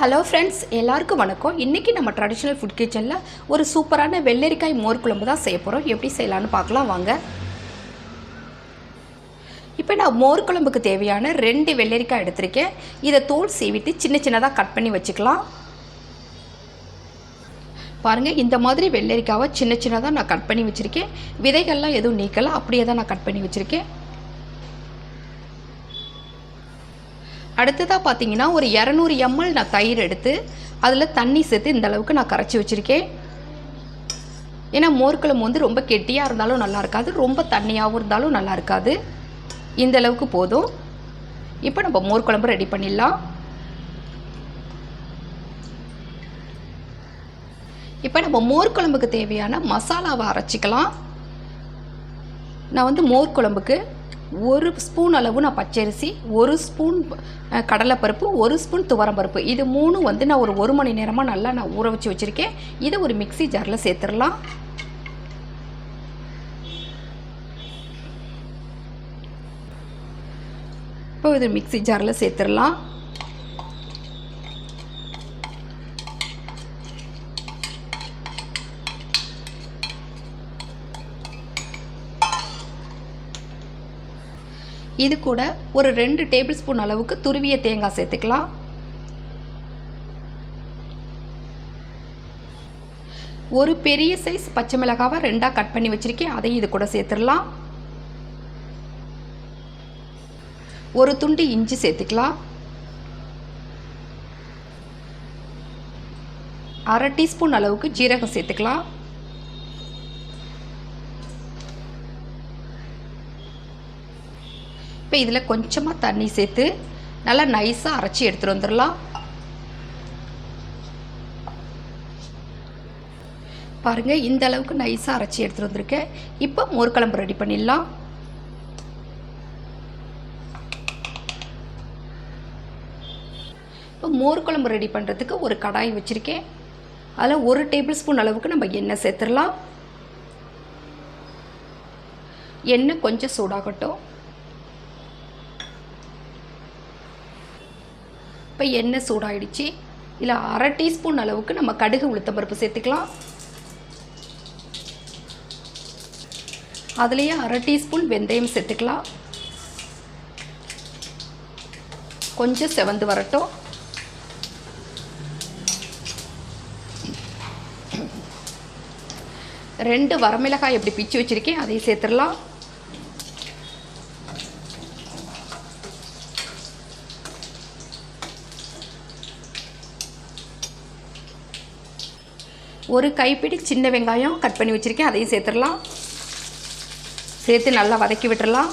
Hello friends எல்லாருக்கும் வணக்கம். இன்றைக்கி நம்ம ட்ரெடிஷ்னல் ஃபுட் கிச்சனில் ஒரு சூப்பரான வெள்ளரிக்காய் மோர் குழம்பு தான் செய்ய போகிறோம் எப்படி செய்யலான்னு பார்க்கலாம் வாங்க. இப்போ நான் மோர் குழம்புக்கு தேவையான ரெண்டு வெள்ளரிக்காய் எடுத்திருக்கேன். இதை தோல் சீவிட்டு சின்ன சின்னதாக கட் பண்ணி வச்சுக்கலாம். பாருங்கள் இந்த மாதிரி வெள்ளரிக்காவை சின்ன சின்னதாக நான் கட் பண்ணி வச்சுருக்கேன். விதைகள்லாம் எதுவும் நீக்கலை அப்படியே தான் நான் கட் பண்ணி வச்சுருக்கேன். அடுத்ததாக பார்த்தீங்கன்னா ஒரு இரநூறு எம்எல் நான் தயிர் எடுத்து அதில் தண்ணி சேர்த்து இந்த அளவுக்கு நான் கரைச்சி வச்சுருக்கேன். ஏன்னா மோர்க்குழம்பு வந்து ரொம்ப கெட்டியாக இருந்தாலும் நல்லா இருக்காது ரொம்ப தண்ணியாகவும் இருந்தாலும் நல்லா இருக்காது. இந்த அளவுக்கு போதும். இப்போ நம்ம மோர் குழம்பு ரெடி பண்ணிடலாம். இப்போ நம்ம மோர் குழம்புக்கு தேவையான மசாலாவை அரைச்சிக்கலாம். நான் வந்து மோர் குழம்புக்கு ஒரு ஸ்பூன் அளவு நான் பச்சரிசி ஒரு ஸ்பூன் கடலைப்பருப்பு ஒரு ஸ்பூன் துவரம்பருப்பு. இது மூணும் வந்து நான் ஒரு ஒரு மணி நேரமாக நல்லா நான் ஊற வச்சு வச்சுருக்கேன். இதை ஒரு மிக்ஸி ஜாரில் சேர்த்துடலாம். இப்போ இது மிக்ஸி ஜாரில் சேர்த்துடலாம். இது கூட ஒரு ரெண்டு டேபிள் ஸ்பூன் அளவுக்கு துருவிய தேங்காய் சேர்த்துக்கலாம். ஒரு பெரிய சைஸ் பச்சை மிளகாவை ரெண்டாக கட் பண்ணி வச்சுருக்கேன். அதையும் இது கூட சேர்த்துடலாம். ஒரு துண்டு இஞ்சி சேர்த்துக்கலாம். அரை டீஸ்பூன் அளவுக்கு ஜீரகம் சேர்த்துக்கலாம். இப்போ இதில் கொஞ்சமாக தண்ணி சேர்த்து நல்லா நைஸாக அரைச்சி எடுத்துகிட்டு வந்துடலாம். பாருங்கள் இந்த அளவுக்கு நைஸாக அரைச்சி எடுத்துகிட்டு வந்திருக்கேன். இப்போ மோர்க்குழம்பு ரெடி பண்ணிடலாம். இப்போ மோர் குழம்பு ரெடி பண்ணுறதுக்கு ஒரு கடாய் வச்சுருக்கேன். அதில் ஒரு டேபிள் ஸ்பூன் அளவுக்கு நம்ம எண்ணெய் சேர்த்துடலாம். எண்ணெய் கொஞ்சம் சூடாகட்டும். இப்போ எண்ணெய் சூடாயிடுச்சு. இல்லை அரை டீஸ்பூன் அளவுக்கு நம்ம கடுகு உளுத்தம்பருப்பு சேர்த்துக்கலாம். அதுலேயே அரை டீஸ்பூன் வெந்தயம் சேர்த்துக்கலாம். கொஞ்சம் செவந்து வரட்டும். ரெண்டு வரமிளகாய் எப்படி பிச்சு வச்சுருக்கேன் அதையும் சேர்த்துடலாம். ஒரு கைப்பிடி சின்ன வெங்காயம் கட் பண்ணி வச்சுருக்கேன். அதையும் சேர்த்துடலாம். சேர்த்து நல்லா வதக்கி விட்டுறலாம்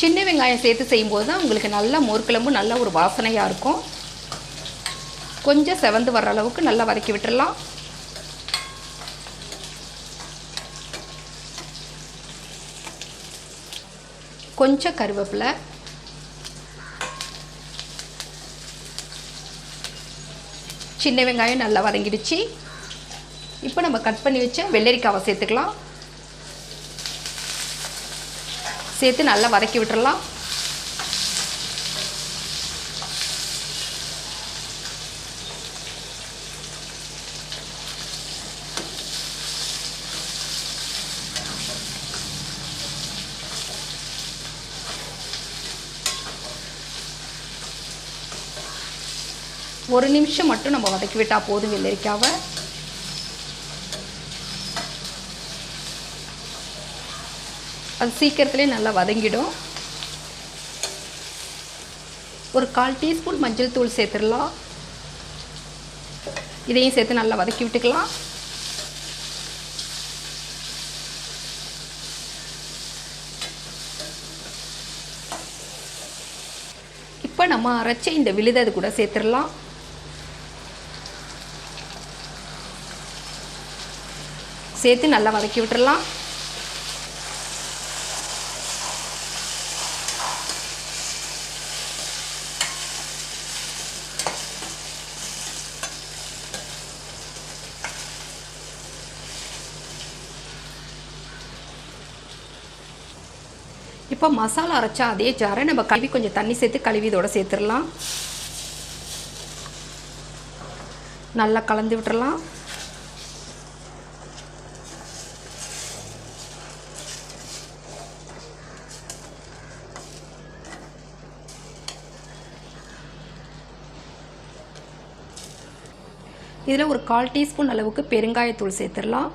சின்ன வெங்காயம் சேர்த்து செய்யும்போது தான் உங்களுக்கு நல்ல மோர்க்குழம்பு நல்ல ஒரு வாசனையாக இருக்கும். கொஞ்சம் செவந்து வர்ற அளவுக்கு நல்லா வதக்கி விட்டுடலாம். கொஞ்சம் கருவேப்பிலை சின்ன வெங்காயம் நல்லா வதங்கிடுச்சு. இப்போ நம்ம கட் பண்ணி வச்ச வெள்ளரிக்காவை சேர்த்துக்கலாம். சேர்த்து நல்லா வதக்கி விட்டுறலாம். ஒரு நிமிஷம் மட்டும் நம்ம வதக்கி விட்டால் போதும் வெள்ளரிக்காவை. அது சீக்கிரத்துலேயே நல்லா வதங்கிடும். ஒரு கால் டீஸ்பூன் மஞ்சள் தூள் சேர்த்துடலாம். இதையும் சேர்த்து நல்லா வதக்கி விட்டுக்கலாம். இப்போ நம்ம அரைச்ச இந்த விழுதது அது கூட சேர்த்துடலாம். சேர்த்து நல்லா வதக்கி விட்டுறலாம். இப்போ மசாலா அரைச்சா அதே ஜாரை நம்ம கழுவி கொஞ்சம் தண்ணி சேர்த்து கழுவி இதோட சேர்த்துடலாம். நல்லா கலந்து விட்டுறலாம். இதில் ஒரு கால் டீஸ்பூன் அளவுக்கு பெருங்காயத்தூள் சேர்த்துடலாம்.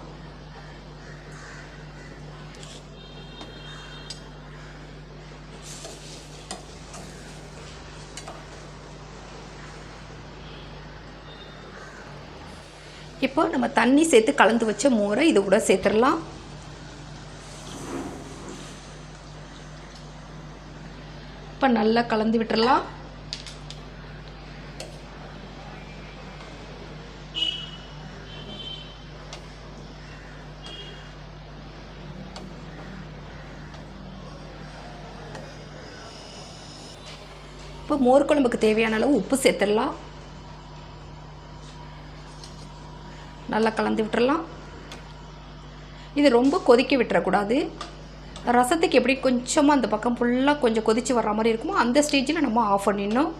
இப்போ நம்ம தண்ணி சேர்த்து கலந்து வச்ச மோரை இது கூட சேர்த்துடலாம். இப்போ நல்லா கலந்து விட்டுடலாம். இப்போ மோர் குழம்புக்கு தேவையான அளவு உப்பு சேர்த்துடலாம். நல்லா கலந்து விட்டுறலாம். இது ரொம்ப கொதிக்க விட்டுறக்கூடாது. ரசத்துக்கு எப்படி கொஞ்சமாக அந்த பக்கம் ஃபுல்லாக கொஞ்சம் கொதித்து வர்ற மாதிரி இருக்குமோ அந்த ஸ்டேஜில் நம்ம ஆஃப் பண்ணிடணும்.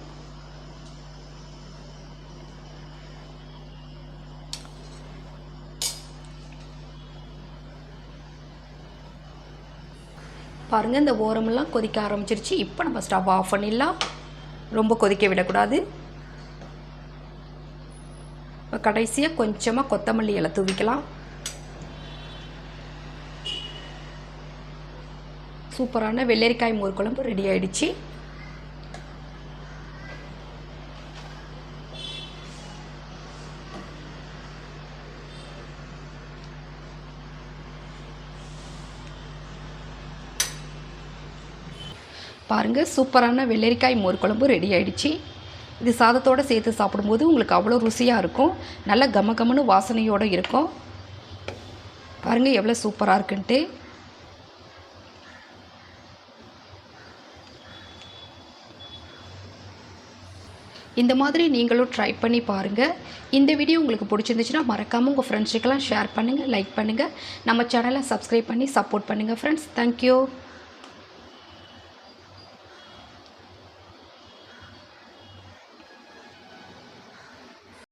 பாருங்கள் இந்த ஓரமெல்லாம் கொதிக்க ஆரம்பிச்சிருச்சு. இப்போ நம்ம ஸ்டவ் ஆஃப் பண்ணிடலாம். ரொம்ப கொதிக்க விடக்கூடாது. இப்போ கடைசியாக கொஞ்சமாக கொத்தமல்லி இலை தூவிக்கலாம். சூப்பரான வெள்ளரிக்காய் மோர் குழம்பு ரெடி ஆயிடுச்சு. பாருங்கள் சூப்பரான வெள்ளரிக்காய் மோர் குழம்பு ரெடி ஆகிடுச்சு இது சாதத்தோடு சேர்த்து சாப்பிடும்போது உங்களுக்கு அவ்வளோ ருசியாக இருக்கும். நல்ல கம கமன்னு வாசனையோடு இருக்கும். பாருங்கள் எவ்வளோ சூப்பராக இருக்குன்ட்டு. இந்த மாதிரி நீங்களும் ட்ரை பண்ணி பாருங்கள் இந்த வீடியோ உங்களுக்கு பிடிச்சிருந்துச்சுன்னா மறக்காமல் உங்கள் ஃப்ரெண்ட்ஸுக்கெல்லாம் ஷேர் பண்ணுங்கள் லைக் பண்ணுங்கள் நம்ம சேனலை சப்ஸ்கிரைப் பண்ணி சப்போர்ட் பண்ணுங்கள் ஃப்ரெண்ட்ஸ் தேங்க்யூ